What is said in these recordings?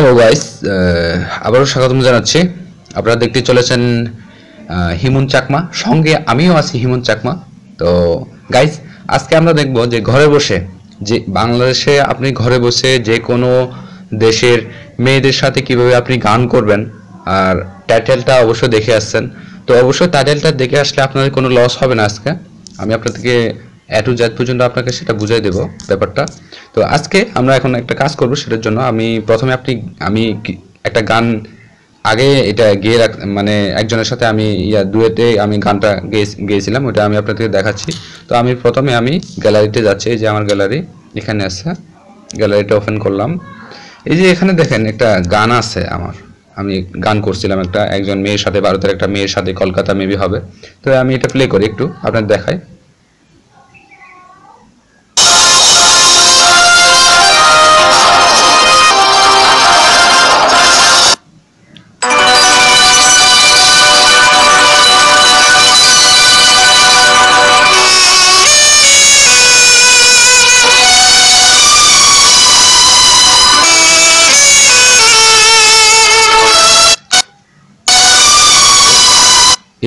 Hello guys আবারও স্বাগতম জানাচ্ছি। আপনারা দেখতে চলেছেন হিমন চাকমা। সঙ্গে আমিও আছি হিমন চাকমা। তো গাইস আজকে আমরা দেখব যে ঘরে বসে, যে বাংলাদেশে আপনি ঘরে বসে যে কোনো দেশের মেয়েদের সাথে কীভাবে আপনি গান করবেন, আর টাইটেলটা অবশ্যই দেখে আসছেন। তো অবশ্যই টাইটেলটা দেখে আসলে আপনাদের কোনো লস হবে না আজকে। আমি আপনাদেরকে এ টু পর্যন্ত আপনাকে সেটা বুঝাই দেব ব্যাপারটা। তো আজকে আমরা এখন একটা কাজ করব, সেটার জন্য আমি প্রথমে আপনি, আমি একটা গান আগে এটা গেয়ে রাখ মানে একজনের সাথে আমি ইয়া দুয়েতে আমি গানটা গেয়ে- গেয়েছিলাম, ওটা আমি আপনাদেরকে দেখাচ্ছি। তো আমি প্রথমে আমি গ্যালারিতে যাচ্ছি, এই যে আমার গ্যালারি, এখানে আছে, গ্যালারিটা ওপেন করলাম। এই যে এখানে দেখেন একটা গান আছে আমার। আমি গান করছিলাম একটা, একজন মেয়ের সাথে, ভারতের একটা মেয়ের সাথে, কলকাতা মেবি হবে। তো আমি এটা প্লে করি একটু আপনার দেখাই।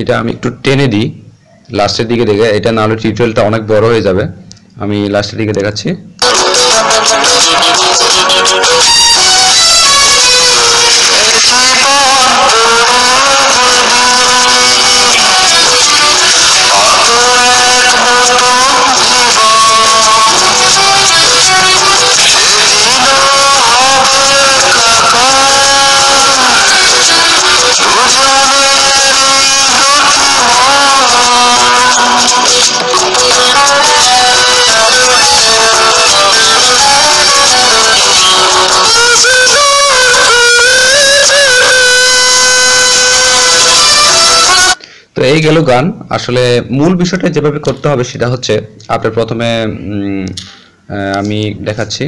এটা আমি একটু টেনে দিই। লাস্টের দিকে দেখে এটা না হলে টিউটোরিয়ালটা অনেক বড় হয়ে যাবে। আমি লাস্টের দিকে দেখাচ্ছি। তো এই গেল গান। আসলে মূল বিষয়টা যেভাবে করতে হবে সেটা হচ্ছে আপনার প্রথমে আমি দেখাচ্ছি।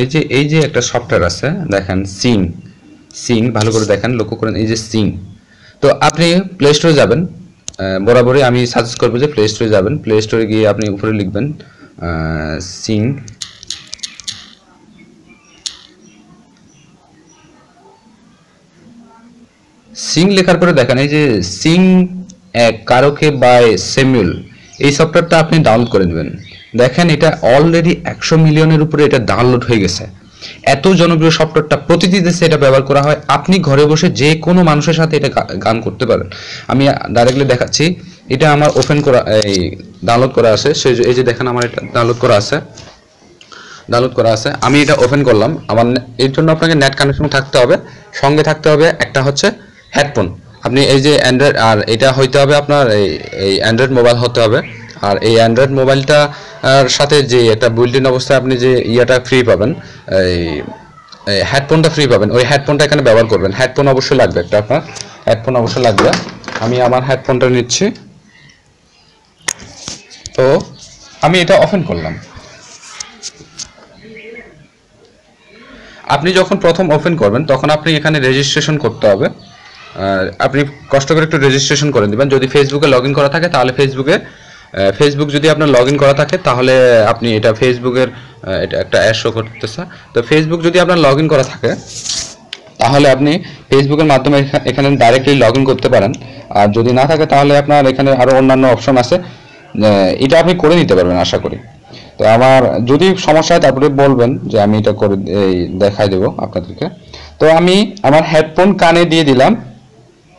এই যে এই যে একটা সফটওয়্যার আছে, দেখেন সিং সিং ভালো করে দেখেন, লক্ষ্য করেন, এই যে সিং তো আপনি প্লে স্টোরে যাবেন। বরাবরই আমি সাজেস্ট করব যে প্লে স্টোরে যাবেন। প্লে স্টোরে গিয়ে আপনি উপরে লিখবেন সিং সিং লেখার পরে দেখেন, এই যে সিং কারোকে বাই সেমিউল। এই সফটওয়্যারটা আপনি ডাউনলোড করে নেবেন। দেখেন এটা অলরেডি একশো মিলিয়নের উপরে এটা ডাউনলোড হয়ে গেছে। এত জনপ্রিয় সফটওয়্যারটা প্রতিটি দেশে এটা ব্যবহার করা হয়, আপনি ঘরে বসে যে কোনো মানুষের সাথে এটা গান করতে পারেন। আমি ডাইরেক্টলি দেখাচ্ছি। এটা আমার ওপেন করা, এই ডাউনলোড করা আছে। সেই এই যে দেখেন আমার এটা ডাউনলোড করা আছে। ডাউনলোড করা আছে। আমি এটা ওপেন করলাম। আমার এর জন্য আপনাকে নেট কানেকশন থাকতে হবে। সঙ্গে থাকতে হবে একটা হচ্ছে হেডফোন আপনি এই যে অ্যান্ড্রয়েড আর এটা হইতে হবে আপনার এই এই অ্যান্ড্রয়েড মোবাইল হতে হবে। আর এই অ্যান্ড্রয়েড মোবাইলটা সাথে যে একটা বুইল্ট ইন অবস্থায় আপনি যে ইয়াটা ফ্রি পাবেন, এই হেডফোনটা ফ্রি পাবেন। ওই হেডফোনটা এখানে ব্যবহার করবেন। হেডফোন অবশ্যই লাগবে একটা আপনার। হেডফোন অবশ্যই লাগবে। আমি আমার হেডফোনটা নিচ্ছি। তো আমি এটা ওপেন করলাম। আপনি যখন প্রথম ওপেন করবেন, তখন আপনি এখানে রেজিস্ট্রেশন করতে হবে। আপনি কষ্ট করে একটু রেজিস্ট্রেশন করে দিবেন যদি ফেসবুকে লগ করা থাকে, তাহলে ফেসবুকে ফেসবুক যদি আপনার লগ করা থাকে, তাহলে আপনি এটা ফেসবুকের এটা একটা অ্যাড শো করতেছে। তো ফেসবুক যদি আপনার লগ করা থাকে, তাহলে আপনি ফেসবুকের মাধ্যমে এখা- এখানে ডাইরেক্টলি লগ করতে পারেন। আর যদি না থাকে, তাহলে আপনার এখানে আরও অন্যান্য অপশন আছে। এটা আপনি করে নিতে পারবেন, আশা করি। তো আমার যদি সমস্যা হয়, তারপরে বলবেন যে আমি এটা করে দেখাই দেবো আপনাদেরকে। তো আমি আমার হেডফোন কানে দিয়ে দিলাম।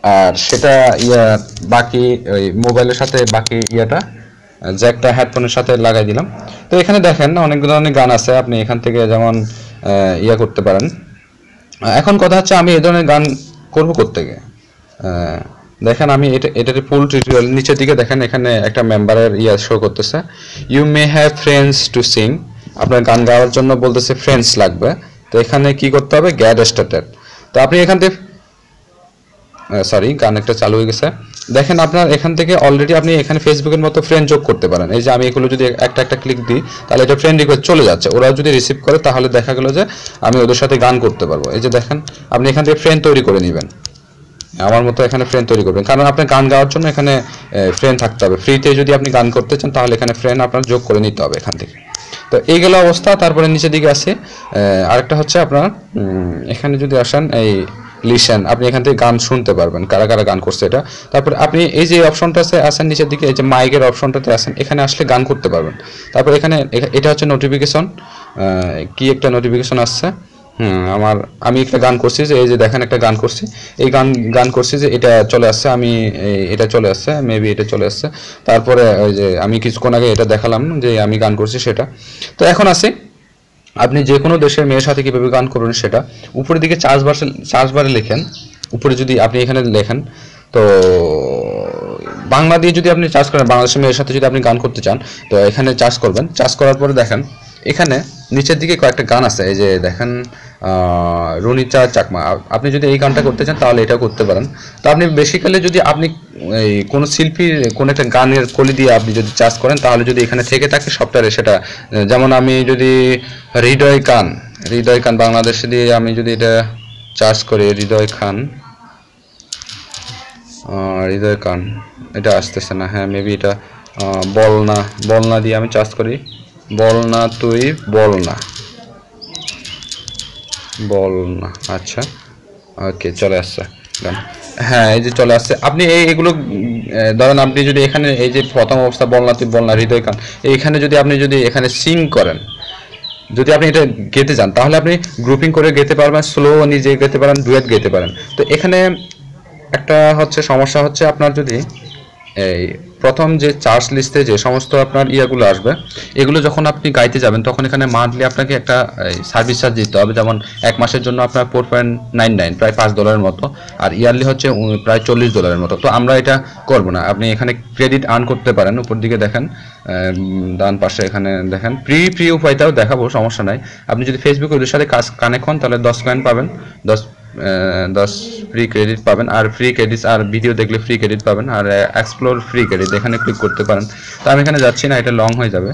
আর সেটা ইয়া বাকি ওই মোবাইলের সাথে বাকি ইয়াটা জ্যাকটা হেডফোনের সাথে লাগাই দিলাম। তো এখানে দেখেন অনেক ধরনের গান আছে আপনি এখান থেকে যেমন ইয়া করতে পারেন। এখন কথা হচ্ছে আমি এই ধরনের গান করব কোত্থেকে আহ, দেখেন আমি এটা এটার ফুল টিউটোরিয়াল নিচের দিকে দেখেন এখানে একটা মেম্বারের ইয়া শো করতেছে। You may have friends to sing আপনার গান গাওয়ার জন্য বলতেছে ফ্রেন্ডস লাগবে। তো এখানে কি করতে হবে? গ্যাড স্টার্টেড তো আপনি এখান থেকে সরি একটা চালু হয়ে গেছে। দেখেন আপনার এখান থেকে অলরেডি আপনি এখানে ফেসবুকের মতো ফ্রেন্ড যোগ করতে পারেন। এই যে আমি এগুলো যদি একটা একটা ক্লিক দিই তাহলে এটা ফ্রেন্ড রিকোয়েস্ট চলে যাচ্ছে। ওরা যদি রিসিভ করে তাহলে দেখা গেল যে আমি ওদের সাথে গান করতে পারব। এই যে দেখেন আপনি এখান থেকে ফ্রেন্ড তৈরি করে নেবেন। আমার মতো এখানে ফ্রেন্ড তৈরি করবেন। কারণ আপনার গান গাওয়ার জন্য এখানে ফ্রেন্ড থাকতে হবে। ফ্রিতে যদি আপনি গান করতে চান তাহলে এখানে ফ্রেন্ড আপনার যোগ করে নিতে হবে এখান থেকে। তো এই গেল অবস্থা। তারপরে নিচের দিকে আহ, আরেকটা হচ্ছে আপনার এখানে যদি আসেন এই লিসেন, আপনি এখান থেকে গান শুনতে পারবেন, কারা কারা গান করছে এটা। তারপরে আপনি এই যে অপশনটা আছে আসেন নিচের দিকে এই যে মাইকের অপশনটাতে আসেন এখানে আসলে গান করতে পারবেন। তারপর এখানে এটা হচ্ছে নোটিফিকেশন কি একটা নোটিফিকেশন আসছে? হুম, আমার, আমি একটা গান করছি যে, এই যে দেখেন একটা গান করছি। এই গান গান করছি যে, এটা চলে আসছে, আমি এটা চলে আসছে মেবি এটা চলে আসছে। তারপরে, ওই যে, আমি কিছুক্ষণ আগে এটা দেখালাম যে, আমি গান করছি সেটা। তো এখন আসি। আপনি যে কোনো দেশের মেয়ের সাথে কীভাবে গান করুন সেটা উপরের দিকে চার্জ বারে চার্জ বারে লেখেন। উপরে যদি আপনি এখানে লেখেন, তো বাংলা দিয়ে যদি আপনি চার্জ করেন, বাংলাদেশের মেয়ের সাথে যদি আপনি গান করতে চান, তো এখানে চার্জ করবেন। চার্জ করার পরে দেখেন এখানে নিচের দিকে কয়েকটা গান আছে, এই যে দেখেন রুনিচা চাকমা। আপনি যদি এই গানটা করতে চান, তাহলে এটা করতে পারেন। তো আপনি বেসিক্যালি যদি আপনি, এই, কোনো শিল্পীর কোনো একটা গানের কলি দিয়ে আপনি যদি চার্জ করেন, তাহলে যদি এখানে থেকে থাকে সফটওয়্যারে সেটা, যেমন আমি যদি হৃদয় কান হৃদয় কান বাংলাদেশে দিয়ে আমি যদি এটা চার্জ করি, হৃদয় খান হৃদয় কান এটা আসতেছে না হ্যাঁ মেবি এটা বলনা বলনা দিয়ে আমি চার্জ করি। বলনা তুই বলনা বলনা আচ্ছা। ওকে, চলে আসছে। হ্যাঁ এই যে চলে আসছে। আপনি এই, এগুলো ধরেন আপনি যদি এখানে এই যে প্রথম অবস্থা বলনা তুই বলনা হৃদয় কান, এইখানে যদি আপনি যদি এখানে সিং করেন, যদি আপনি এটা গেতে চান তাহলে আপনি গ্রুপিং করে গেতে পারবেন স্লো নিজে গেতে পারেন ডুয়েট গেতে পারেন। তো এখানে একটা হচ্ছে, সমস্যা হচ্ছে আপনার যদি, এই প্রথম যে চার্জ লিস্টে যে সমস্ত আপনার ইয়াগুলো আসবে, এগুলো যখন আপনি গাইতে যাবেন, তখন এখানে মান্থলি আপনাকে একটা সার্ভিস চার্জ দিতে হবে। যেমন এক মাসের জন্য আপনার ফোর পয়েন্ট নাইন নাইন প্রায় পাঁচ ডলারের মতো। আর ইয়ারলি হচ্ছে প্রায় চল্লিশ ডলারের মতো। তো আমরা এটা করব না। আপনি এখানে ক্রেডিট আর্ন করতে পারেন। উপর দিকে দেখেন ডান পাশে এখানে দেখেন প্রি প্রি উপায়টাও দেখাবো, সমস্যা নাই। আপনি যদি ফেসবুকে ওদের সাথে কাজ কানেক্ট হন, তাহলে দশ কয়েন পাবেন। দশ দশ ফ্রি ক্রেডিট পাবেন। আর ফ্রি ক্রেডিট আর ভিডিও দেখলে ফ্রি ক্রেডিট পাবেন। আর এক্সপ্লোর ফ্রি ক্রেডিট এখানে ক্লিক করতে পারেন। তো আমি এখানে যাচ্ছি না, এটা লং হয়ে যাবে।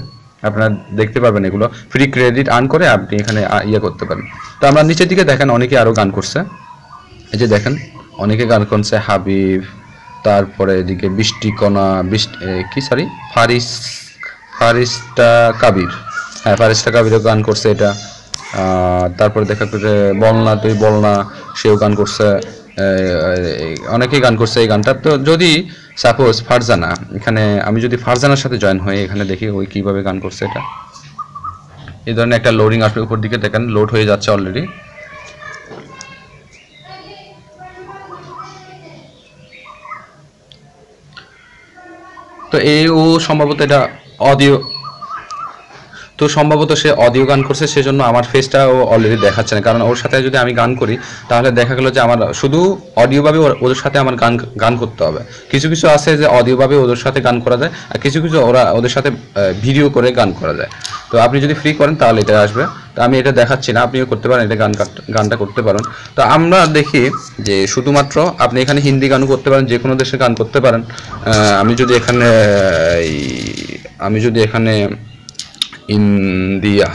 আপনারা দেখতে পাবেন এগুলো। ফ্রি ক্রেডিট আর্ন করে আপনি এখানে ইয়ে করতে পারেন। তো আমরা নিচের দিকে দেখেন, অনেকে আরও গান করছে। এই যে দেখেন, অনেকে গান করছে হাবিব, তারপরে এদিকে বৃষ্টিকণা বৃষ্টি কি সরি ফারিস, ফারিস্তা কাবির। হ্যাঁ ফারিস্তা কাবিরও গান করছে এটা। তারপরে দেখা যাচ্ছে বলনা তুই বলনা, সেও গান করছে অনেকেই গান করছে এই গানটা। তো যদি সাপোজ ফারজানা, এখানে আমি যদি ফারজানার সাথে জয়েন হই, এখানে দেখি ওই কীভাবে গান করছে এটা। এই ধরনের একটা লোডিং আসবে উপর দিকে, দেখেন লোড হয়ে যাচ্ছে অলরেডি তো এই ও সম্ভবত এটা অডিও তো সম্ভবত সে অডিও গান করছে, সেজন্য আমার ফেসটা ও অলরেডি দেখাচ্ছে না। কারণ ওর সাথে যদি আমি গান করি, তাহলে দেখা গেলো যে আমার শুধু অডিওভাবে ওদের সাথে আমার গান গান করতে হবে। কিছু কিছু আছে যে অডিওভাবে ওদের সাথে গান করা যায়, আর কিছু কিছু ওরা ওদের সাথে ভিডিও করে গান করা যায়। তো আপনি যদি ফ্রি করেন, তাহলে এটা আসবে। তো আমি এটা দেখাচ্ছি না, আপনিও করতে পারেন, এটা গান গানটা করতে পারেন। তো আমরা দেখি যে শুধুমাত্র আপনি এখানে হিন্দি গানও করতে পারেন, যে কোনো দেশে গান করতে পারেন। আমি যদি এখানে আমি যদি এখানে ইন্ডিয়া।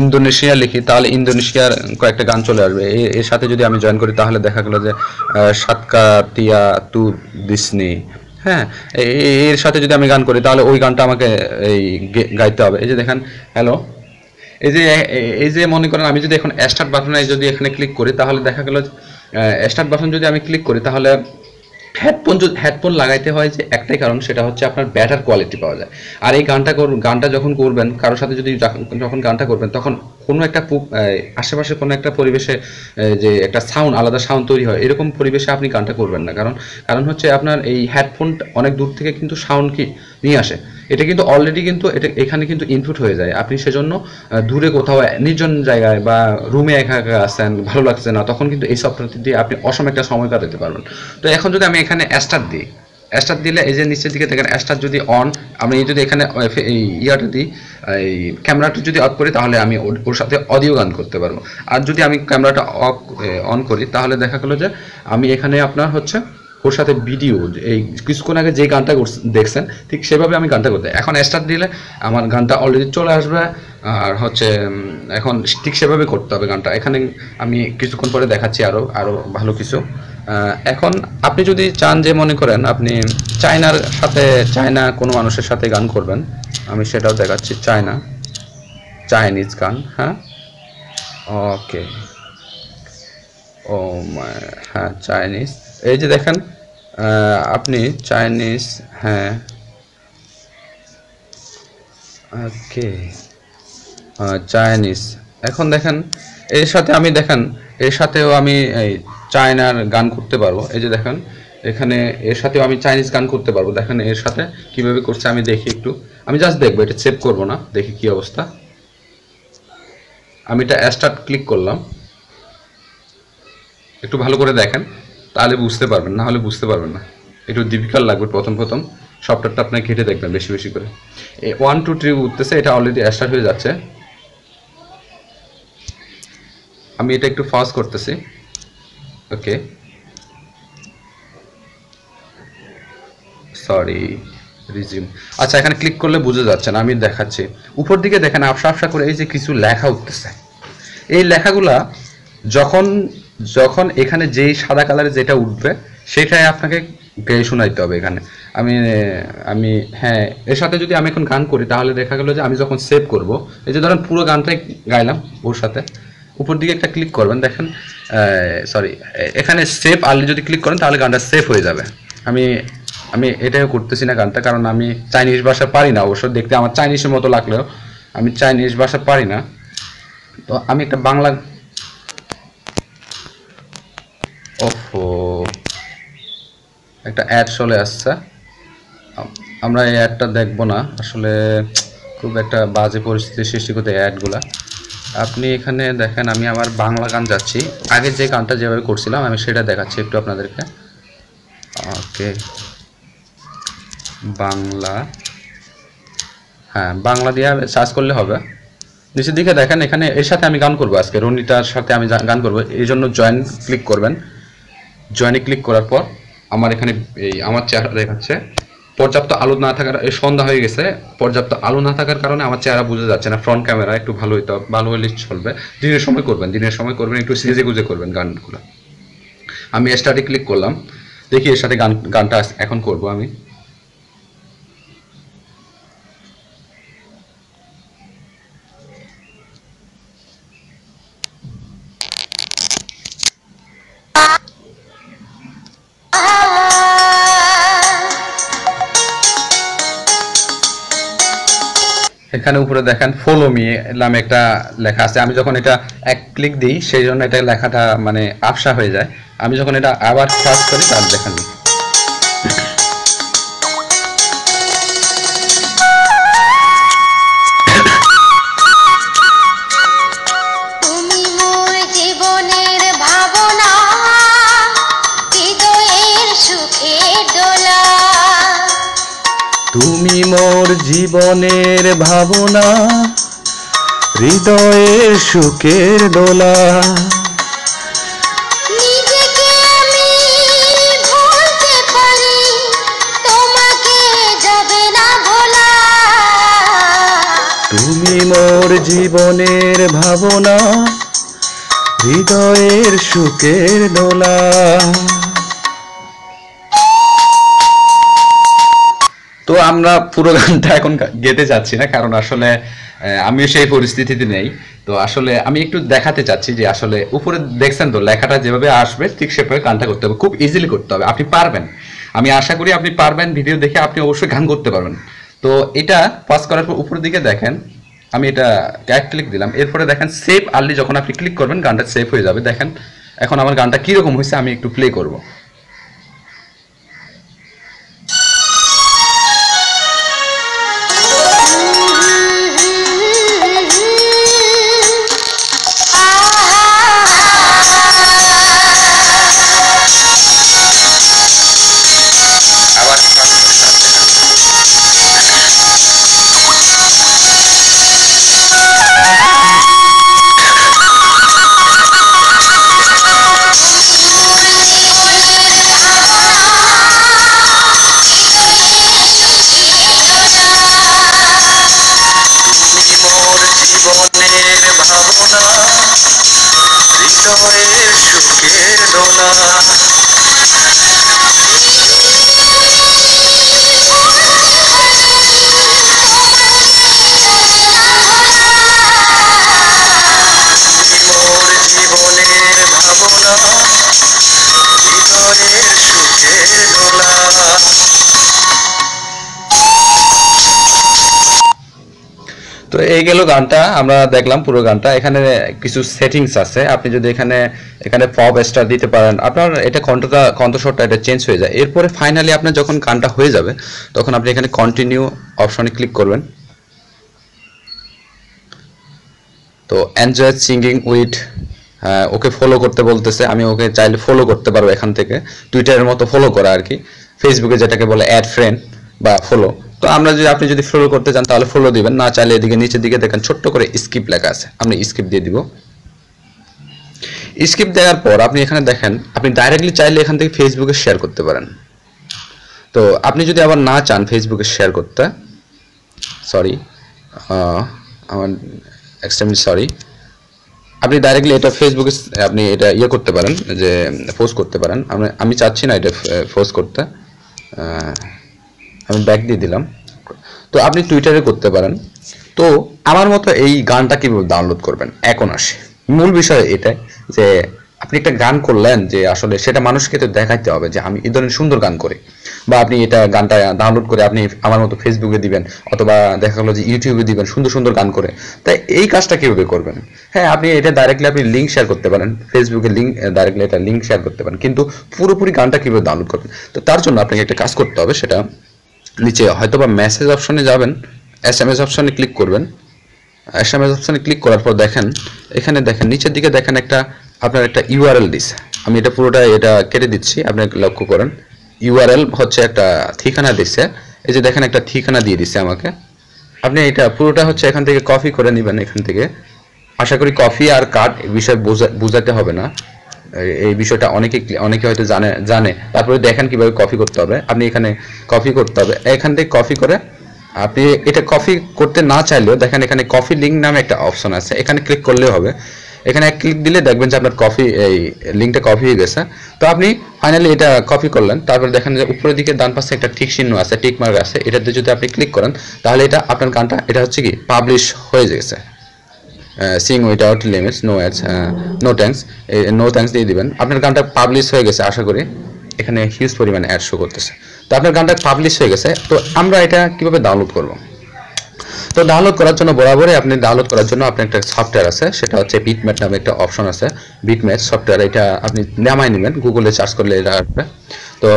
ইন্দোনেশিয়া লিখি তাহলে ইন্দোনেশিয়ার কয়েকটা গান চলে আসবে। এর সাথে যদি আমি জয়েন করি তাহলে দেখা গেলো যে আহ, সাতকা তিয়া তু দিসনি হ্যাঁ এর সাথে যদি আমি গান করি তাহলে ওই গানটা আমাকে এই গাইতে হবে। এই যে দেখেন হ্যালো এই যে এই যে মনে করেন আমি যদি এখন স্টার্ট বাটনে যদি এখানে ক্লিক করি তাহলে দেখা গেল স্টার্ট বাটন যদি আমি ক্লিক করি তাহলে হেডফোন যদি হেডফোন লাগাইতে হয় যে একটাই কারণ, সেটা হচ্ছে আপনার ব্যাটার কোয়ালিটি পাওয়া যায়। আর এই গানটা করুন গানটা যখন করবেন, কারোর সাথে যদি যখন- গানটা করবেন, তখন কোনো একটা আশেপাশে কোনো একটা পরিবেশে যে একটা সাউন্ড আলাদা সাউন্ড তৈরি হয়, এরকম পরিবেশে আপনি গানটা করবেন না। কারণ কারণ হচ্ছে আপনার এই হেডফোনটা অনেক দূর থেকে কিন্তু সাউন্ড কি নিয়ে আসে। এটা কিন্তু অলরেডি কিন্তু এটা এখানে কিন্তু ইনপুট হয়ে যায়। আপনি সেজন্য দূরে কোথাও নির্জন জায়গায় বা রুমে একা একা আছেন, ভালো লাগছে না, তখন কিন্তু এই সফটওয়্যারটি দিয়ে আপনি অসম একটা সময় কাটাতে পারবেন। তো এখন যদি আমি এখানে স্টার্ট দিই স্টার্ট দিলে এই যে নিচের দিকে দেখেন স্টার্ট যদি অন আমি যদি এখানে ইয়াটা দিই, এই ক্যামেরাটা যদি অফ করি, তাহলে আমি ওর সাথে অডিও গান করতে পারব। আর যদি আমি ক্যামেরাটা অফ অন করি, তাহলে দেখা গেলো যে আমি এখানে আপনার হচ্ছে ওর সাথে ভিডিও, এই কিছুক্ষণ আগে যে গানটা দেখছেন, ঠিক সেভাবে আমি গানটা করতে এখন স্টার্ট দিলে আমার গানটা অলরেডি চলে আসবে, আর হচ্ছে এখন ঠিক সেভাবে করতে হবে গানটা। এখানে আমি কিছুক্ষণ পরে দেখাচ্ছি আরও আরও ভালো কিছু। এখন আপনি যদি চান যে মনে করেন আপনি চায়নার সাথে, চায়না কোনো মানুষের সাথে গান করবেন, আমি সেটাও দেখাচ্ছি, চায়না চাইনিজ গান হ্যাঁ? ওকে ও হ্যাঁ চাইনিজ এই যে দেখেন আপনি চাইনিজ হ্যাঁ। ওকে চাইনিজ এখন দেখেন, এর সাথে আমি দেখেন, এর সাথেও আমি এই চায়নার গান করতে পারব। এই যে দেখেন, এখানে এর সাথেও আমি চাইনিজ গান করতে পারব। দেখেন, এর সাথে কীভাবে করছে আমি দেখি একটু। আমি জাস্ট দেখব, এটা সেভ করব না, দেখি কি অবস্থা। আমি এটা স্টার্ট ক্লিক করলাম। একটু ভালো করে দেখেন। তাহলে বুঝতে পারবেন, না হলে বুঝতে পারবেন না। একটু ডিফিকাল্ট লাগবে প্রথম প্রথম। সফটওয়্যারটা আপনি ঘেটে দেখবেন বেশি বেশি করে। ওয়ান টু থ্রি উঠতেছে, এটা অলরেডি স্টার্ট হয়ে যাচ্ছে। আমি এটা একটু ফাস্ট করতেছি। ওকে সরি রিজিউম আচ্ছা এখানে ক্লিক করলে বোঝা যাচ্ছে না, আমি দেখাচ্ছি। উপর দিকে দেখেন আফসা আফসা করে এই যে কিছু লেখা উঠতেছে। এই লেখাগুলা যখন যখন এখানে যেই সাদা কালারের যেটা উঠবে, সেটাই আপনাকে গেয়ে শোনাইতে হবে এখানে। আমি আমি হ্যাঁ এর সাথে যদি আমি এখন গান করি, তাহলে দেখা গেলো যে আমি যখন সেভ করব, এই যে ধরেন পুরো গানটাই গাইলাম ওর সাথে, উপর দিকে একটা ক্লিক করবেন, দেখেন সরি এখানে সেভ আর্লি যদি ক্লিক করেন, তাহলে গানটা সেভ হয়ে যাবে। আমি আমি এটাও করতেছি না গানটা, কারণ আমি চাইনিজ ভাষা পারি না, অবশ্য দেখতে আমার চাইনিজের মতো লাগলেও, আমি চাইনিজ ভাষা পারি না। তো আমি একটা বাংলা ওফো একটা অ্যাড চলে আসছে। আমরা এই অ্যাডটা দেখব না। আসলে খুব একটা বাজে পরিস্থিতির সৃষ্টি করতে অ্যাডগুলা আপনি এখানে দেখেন, আমি আমার বাংলা গান যাচ্ছি। আগে যে গানটা যেভাবে করছিলাম, আমি সেটা দেখাচ্ছি একটু আপনাদেরকে। ওকে। বাংলা। হ্যাঁ বাংলা দিয়ে সার্চ করলে হবে। নিচের দিকে দেখেন, এখানে এর সাথে আমি গান করব আজকে। রনিতার সাথে আমি গান করব। এই জন্য জয়েন ক্লিক করবেন। জয়েনে ক্লিক করার পর আমার এখানে এই আমার চেহারা দেখাচ্ছে। পর্যাপ্ত আলো না থাকার সন্ধ্যা হয়ে গেছে। পর্যাপ্ত আলো না থাকার কারণে আমার চেহারা বোঝা যাচ্ছে না। ফ্রন্ট ক্যামেরা একটু ভালো হইতে ভালো হলে চলবে। দিনের সময় করবেন, দিনের সময় করবেন, একটু সেজে গুজে করবেন গানগুলো। আমি স্টার্টে ক্লিক করলাম। দেখি এর সাথে গান, গানটা এখন করব আমি। এখানে উপরে দেখেন ফলো মি নামে একটা লেখা আছে। আমি যখন এটা এক ক্লিক দিই, সেই জন্য এটা লেখাটা মানে আফসা হয়ে যায়। আমি যখন এটা আবার সার্চ করি তার দেখেন। তুমি মোর জীবনের ভাবনা হৃদয়ের সুখের দোলা। তুমি মোর জীবনের ভাবনা হৃদয়ের সুখের দোলা। তো আমরা পুরো গানটা এখন গেতে চাচ্ছি না, কারণ আসলে আমিও সেই পরিস্থিতিতে নেই। তো আসলে আমি একটু দেখাতে চাচ্ছি যে আসলে উপরে দেখছেন তো, লেখাটা যেভাবে আসবে, ঠিক সেভাবে গানটা করতে হবে, খুব ইজিলি করতে হবে। আপনি পারবেন। আমি আশা করি আপনি পারবেন ভিডিও দেখে আপনি অবশ্যই গান করতে পারবেন। তো এটা পাস করার পর উপরের দিকে দেখেন, আমি এটা এক ক্লিক দিলাম। এরপরে দেখেন সেভ আর্লি যখন আপনি ক্লিক করবেন, গানটা সেভ হয়ে যাবে। দেখেন, এখন আমার গানটা কীরকম হয়েছে, আমি একটু প্লে করব। তো এই গেল গানটা, আমরা দেখলাম পুরো গানটা। এখানে কিছু সেটিংস আছে। আপনি যদি এখানে এখানে পপ স্টার দিতে পারেন, আপনার এটা কণ্ঠটা, কণ্ঠস্বরটা এটা চেঞ্জ হয়ে যায়। এরপরে ফাইনালি আপনার যখন গানটা হয়ে যাবে, তখন আপনি এখানে কন্টিনিউ অপশনে ক্লিক করবেন। তো enjoy singing with okay follow করতে বলতেছে। আমি ওকে চাইলে ফলো করতে পারব এখান থেকে। টুইটারের মতো ফলো করা আর কি। ফেসবুকে যেটাকে বলে অ্যাড ফ্রেন্ড বা ফলো তো আমরা যদি, আপনি যদি ফলো করতে চান, তাহলে ফলো দিবেন। না চাইলে এদিকে, নিচের দিকে দেখেন, ছোট্ট করে স্কিপ লেখা আছে। আমি স্কিপ দিয়ে দিব। স্কিপ দেওয়ার পর আপনি এখানে দেখেন, আপনি ডাইরেক্টলি চাইলে এখান থেকে ফেসবুকে শেয়ার করতে পারেন। তো আপনি যদি আবার না চান ফেসবুকে শেয়ার করতে সরি আমার এক্সট্রিমলি সরি আপনি ডাইরেক্টলি এটা ফেসবুকে আপনি এটা ইয়ে করতে পারেন, যে পোস্ট করতে পারেন। আমি চাচ্ছি না এটা পোস্ট করতে। আমি ব্যাক দিয়ে দিলাম। তো আপনি টুইটারে করতে পারেন। তো আমার মতো এই গানটা কীভাবে ডাউনলোড করবেন? এখন আসে। মূল বিষয় এটাই যে আপনি একটা গান করলেন যে আসলে সেটা মানুষকে তো দেখাইতে হবে যে আমি এই ধরনের সুন্দর গান করি। বা আপনি এটা গানটা ডাউনলোড করে আপনি আমার মতো ফেসবুকে দিবেন অথবা দেখা গেলো যে ইউটিউবে দিবেন, সুন্দর সুন্দর গান করে। তাই এই কাজটা কীভাবে করবেন? হ্যাঁ আপনি এটা ডাইরেক্টলি আপনি লিঙ্ক শেয়ার করতে পারেন। ফেসবুকে লিঙ্ক ডাইরেক্টলি এটা লিঙ্ক শেয়ার করতে পারেন। কিন্তু পুরোপুরি গানটা কীভাবে ডাউনলোড করবেন? তো তার জন্য আপনাকে একটা কাজ করতে হবে, সেটা নিচে হয়তোবা মেসেজ অপশনে যাবেন এস এম এস অপশনে ক্লিক করবেন। এস এম এস অপশনে ক্লিক করার পর দেখেন, এখানে দেখেন, নিচের দিকে দেখেন একটা, আপনার একটা ইউআরএল দিছে। আমি এটা পুরোটা এটা কেটে দিচ্ছি, আপনি লক্ষ্য করেন। ইউআরএল হচ্ছে একটা ঠিকানা দিচ্ছে এই যে দেখেন একটা ঠিকানা দিয়ে দিচ্ছে আমাকে। আপনি এটা পুরোটা হচ্ছে এখান থেকে কপি করে নেবেন এখান থেকে। আশা করি কফি আর কার্ড বিষয়ে বোঝা- বোঝাতে হবে না। এই- বিষয়টা অনেকে অনেকে হয়তো জানে জানে। তারপরে দেখেন কীভাবে কফি করতে হবে। আপনি এখানে কফি করতে হবে। এখান থেকে কফি করে আপনি এটা কফি করতে না চাইলেও দেখেন এখানে কফি লিঙ্ক নামে একটা অপশন আছে। এখানে ক্লিক করলেও হবে। এখানে এক ক্লিক দিলে দেখবেন যে আপনার কফি এই লিঙ্কটা কপি হয়ে গেছে। তো আপনি ফাইনালি এটা কপি করলেন। তারপর দেখেন যে উপরের দিকে ডান পাশে একটা ঠিক চিহ্ন আছে টিক মার্ক আছে। এটাতে যদি আপনি ক্লিক করেন, তাহলে এটা আপনার গানটা, এটা হচ্ছে কি পাবলিশ হয়ে গেছে। Sing without limits no ads no thanks no thanks দিয়ে দিবেন। আপনার গানটা পাবলিশ হয়ে গেছে, আশা করি। এখানে হিউজ পরিমাণে অ্যাড শো করতেছে। তো আপনার গানটা পাবলিশ হয়ে গেছে, তো আমরা এটা কীভাবে ডাউনলোড করব? তো ডাউনলোড করার জন্য বরাবরই আপনি ডাউনলোড করার জন্য আপনার একটা সফটওয়্যার আছে, সেটা হচ্ছে বিটম্যাট নামে একটা অপশন আছে। বিটম্যাট সফটওয়্যার এটা আপনি নামাই নেবেন গুগলে সার্চ করলে এটা আসবে। তো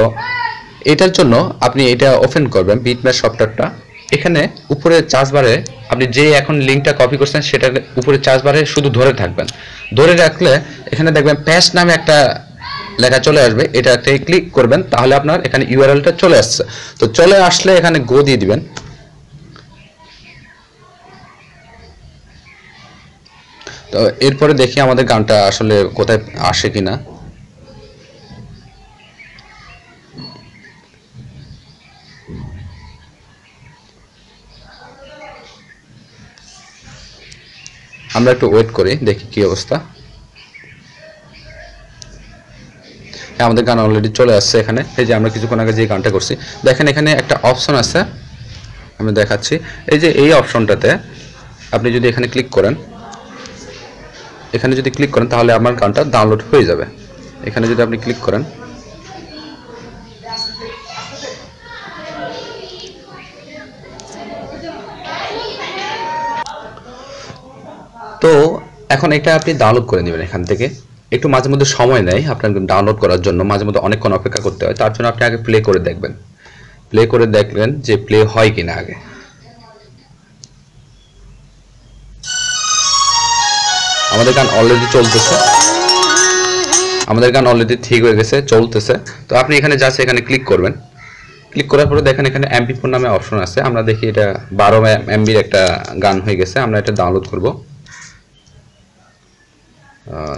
এটার জন্য আপনি এটা ওপেন করবেন বিটম্যাট সফটওয়্যারটা এখানে উপরে চার্জ বারে আপনি যে এখন লিঙ্কটা কপি করছেন, সেটার উপরে চার্জ বারে শুধু ধরে থাকবেন। ধরে রাখলে এখানে দেখবেন প্যাস নামে একটা লেখা চলে আসবে, এটাতে ক্লিক করবেন, তাহলে আপনার এখানে ইউআরএলটা চলে আসছে। তো চলে আসলে এখানে গো দিয়ে দিবেন। তো এরপরে দেখি আমাদের গানটা আসলে কোথায় আসে কিনা। আমরা একটু ওয়েট করি, দেখি কি অবস্থা। হ্যাঁ আমাদের গান অলরেডি চলে আসছে এখানে। এই যে আমরা কিছুক্ষণ আগে যে গানটা করছি, দেখেন এখানে একটা অপশন আছে। আমি দেখাচ্ছি। এই যে এই অপশনটাতে আপনি যদি এখানে ক্লিক করেন, এখানে যদি ক্লিক করেন তাহলে আমার গানটা ডাউনলোড হয়ে যাবে। এখানে যদি আপনি ক্লিক করেন এখন এটা আপনি ডাউনলোড করে নেবেন এখান থেকে। একটু মাঝে মধ্যে সময় নেয় আপনার ডাউনলোড করার জন্য, মাঝে মধ্যে অনেকক্ষণ অপেক্ষা করতে হয়, তার জন্য আপনি আগে প্লে করে দেখবেন। প্লে করে দেখবেন যে প্লে হয় কিনা আগে। আমাদের গান অলরেডি চলতেছে। আমাদের গান অলরেডি ঠিক হয়ে গেছে, চলতেছে। তো আপনি এখানে যাচ্ছে এখানে ক্লিক করবেন। ক্লিক করার পরে দেখেন এখানে এমপি ফোর নামে অপশন আছে। আমরা দেখি এটা বারো এমবির একটা গান হয়ে গেছে, আমরা এটা ডাউনলোড করব।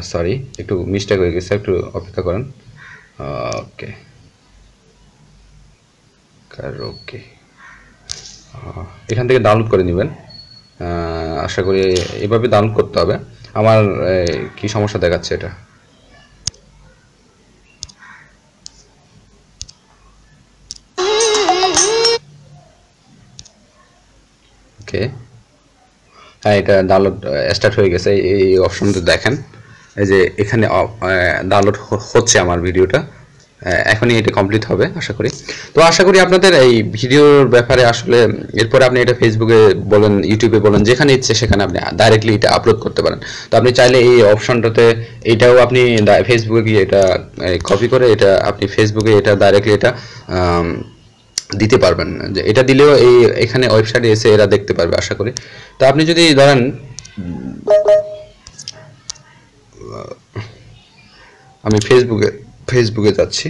সরি একটু মিস্টেক হয়ে গেছে, একটু অপেক্ষা করেন। ওকে ওকে এখান থেকে ডাউনলোড করে নেবেন। আশা করি এভাবে ডাউনলোড করতে হবে। আমার কি সমস্যা দেখাচ্ছে এটা? ওকে হ্যাঁ এটা ডাউনলোড স্টার্ট হয়ে গেছে। এই- অপশনটা দেখেন। যে এখানে ডাউনলোড হচ্ছে আমার ভিডিওটা। এখনই এটা কমপ্লিট হবে, আশা করি। তো আশা করি আপনাদের এই ভিডিওর ব্যাপারে আসলে, এরপরে আপনি এটা ফেসবুকে বলেন ইউটিউবে বলেন, যেখানে ইচ্ছে সেখানে আপনি ডাইরেক্টলি এটা আপলোড করতে পারেন। তো আপনি চাইলে এই অপশনটাতে এটাও আপনি ফেসবুকে গিয়ে এটা কপি করে এটা আপনি ফেসবুকে এটা ডাইরেক্টলি এটা দিতে পারবেন। যে এটা দিলেও এই, এখানে ওয়েবসাইটে এসে এরা দেখতে পারবে, আশা করি। তো আপনি যদি ধরেন আমি ফেসবুকে ফেসবুকে যাচ্ছি।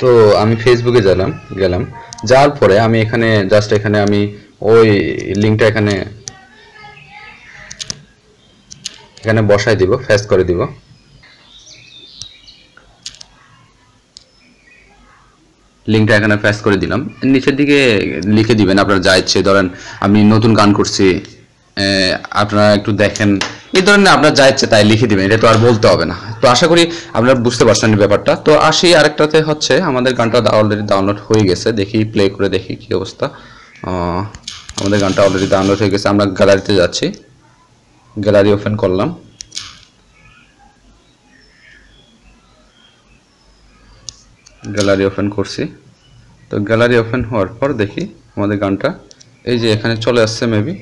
তো আমি ফেসবুকে গেলাম গেলাম। যাওয়ার পরে আমি এখানে জাস্ট এখানে আমি ওই লিঙ্কটা এখানে এখানে বসাই দিব ফেস করে দিব। লিঙ্কটা এখানে প্রেস করে দিলাম। নিচের দিকে লিখে দিবেন, আপনার যা ইচ্ছে। ধরেন, আমি নতুন গান করছি আপনারা একটু দেখেন। এই ধরনের আপনার যা ইচ্ছে তাই লিখে দিবেন, এটা তো আর বলতে হবে না। তো আশা করি আপনারা বুঝতে পারছেন ব্যাপারটা। তো আসি, আরেকটাতে হচ্ছে, আমাদের গানটা অলরেডি ডাউনলোড হয়ে গেছে। দেখি প্লে করে দেখি কি অবস্থা। আমাদের গানটা অলরেডি ডাউনলোড হয়ে গেছে। আমরা গ্যালারিতে যাচ্ছি। গ্যালারি ওপেন করলাম। গ্যালারি ওপেন করছি। তো গ্যালারি ওপেন হওয়ার পর দেখি আমাদের গানটা। এই যে এখানে চলে আসছে মেবি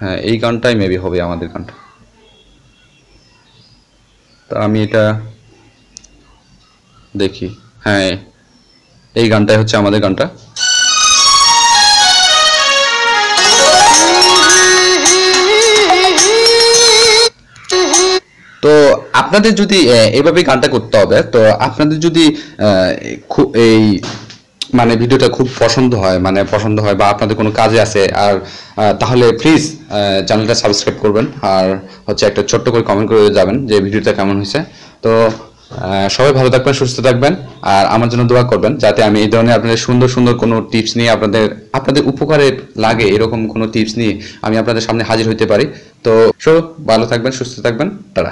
হ্যাঁ এই গানটাই মেবি হবে আমাদের গানটা। তো আমি এটা দেখি। হ্যাঁ এই গানটাই হচ্ছে আমাদের গানটা। তো আপনাদের যদি এভাবে গানটা করতে হবে, তো আপনাদের যদি এই মানে ভিডিওটা খুব পছন্দ হয় মানে পছন্দ হয় বা আপনাদের কোনো কাজে আছে, আর তাহলে প্লিজ চ্যানেলটা সাবস্ক্রাইব করবেন, আর হচ্ছে একটা ছোট্ট করে কমেন্ট করে যাবেন যে ভিডিওটা কেমন হয়েছে। তো সবাই ভালো থাকবেন, সুস্থ থাকবেন, আর আমার জন্য দোয়া করবেন, যাতে আমি এই ধরনের আপনাদের সুন্দর সুন্দর কোনো টিপস নিয়ে আপনাদের আপনাদের উপকারে লাগে এরকম কোনো টিপস নিয়ে আমি আপনাদের সামনে হাজির হইতে পারি। তো, সো, ভালো থাকবেন, সুস্থ থাকবেন তারা